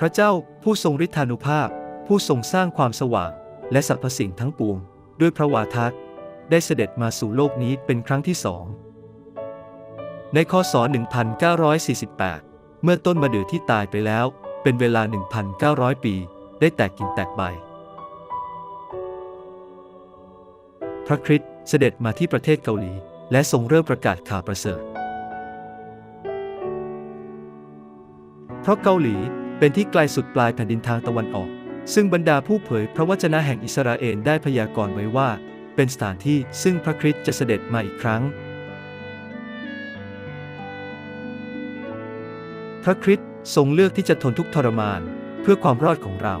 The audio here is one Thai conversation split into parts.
พระเจ้าผู้ทรงฤทธานุภาพ ผู้ทรงสร้างความสว่าง และสรรพสิ่งทั้งปวง ด้วยพระวาทะได้เสด็จมาสู่โลกนี้เป็นครั้งที่สอง ในคศ 1948 เมื่อต้นมะเดื่อที่ตายไปแล้ว เป็นเวลา 1,900 ปี ได้แตกกิ่งแตกใบ พระคริสต์เสด็จมาที่ประเทศเกาหลี และทรงเริ่มประกาศข่าวประเสริฐ เพราะเกาหลี เป็นที่ไกลสุดปลายแผ่นดินทางตะวันออก ซึ่งบรรดาผู้เผยพระวจนะแห่งอิสราเอลได้พยากรณ์ไว้ว่า เป็นสถานที่ซึ่งพระคริสต์จะเสด็จมาอีกครั้ง พระคริสต์ทรงเลือกที่จะทนทุกทรมานเพื่อความรอดของเรา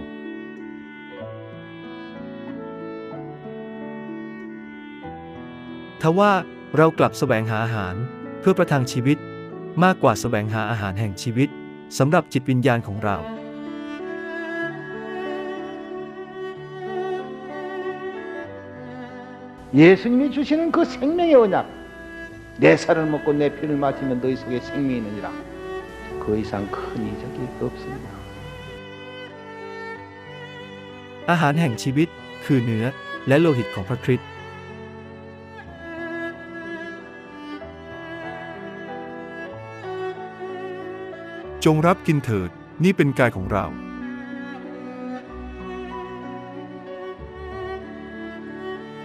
ทว่าเรากลับแสวงหาอาหารเพื่อประทังชีวิต มากกว่าแสวงหาอาหารแห่งชีวิต สำหรับจิตวิญญาณของเรา 예수님이 주시는 그 생명의 언약 내 살을 먹고 내 피를 마시면 너희 속에 생명이 있느니라 그 이상 큰 이적이 없습니다 อาหารแห่งชีวิตคือเนื้อและโลหิตของพระคริสต์ จงรับกินเถิด นี่เป็นกายของเรา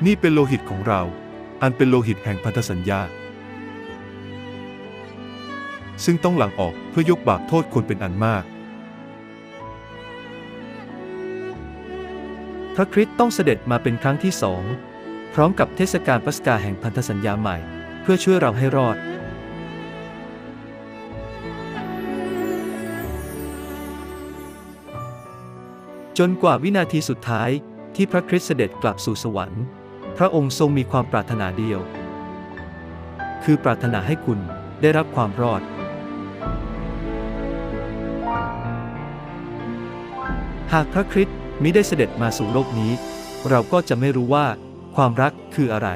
นี่เป็นโลหิตของเรา อันเป็นโลหิตแห่งพันธสัญญา ซึ่งต้องหลั่งออกเพื่อยกบาปโทษคนเป็นอันมาก พระคริสต์ต้องเสด็จมาเป็นครั้งที่สอง พร้อมกับเทศกาลปัสกาแห่งพันธสัญญาใหม่ เพื่อช่วยเราให้รอด จนกว่าวินาทีสุดท้ายที่พระคริสต์เสด็จกลับสู่สวรรค์ พระองค์ทรงมีความปรารถนาเดียว คือปรารถนาให้คุณได้รับความรอด หากพระคริสต์มิได้เสด็จมาสู่โลกนี้ เราก็จะไม่รู้ว่าความรักคืออะไร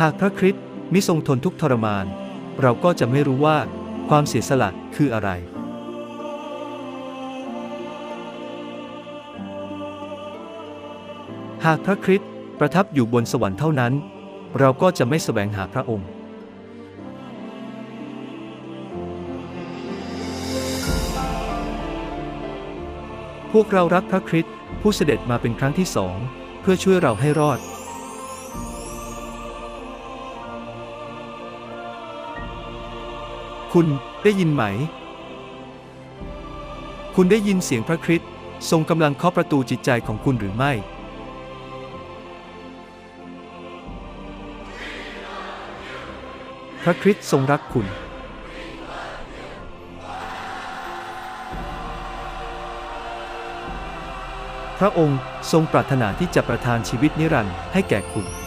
หากพระคริสต์มิทรงทนทุกทรมาน เราก็จะไม่รู้ว่า ความเสียสละคืออะไร หากพระคริสต์ประทับอยู่บนสวรรค์เท่านั้น เราก็จะไม่แสวงหาพระองค์ พวกเรารักพระคริสต์ผู้เสด็จมาเป็นครั้งที่สอง เพื่อช่วยเราให้รอด คุณได้ยินไหม คุณได้ยินเสียงพระคริสต์ทรงกำลังเคาะประตูจิตใจของคุณหรือไม่ พระคริสต์ทรงรักคุณ พระองค์ทรงปรารถนาที่จะประทานชีวิตนิรันดร์ให้แก่คุณ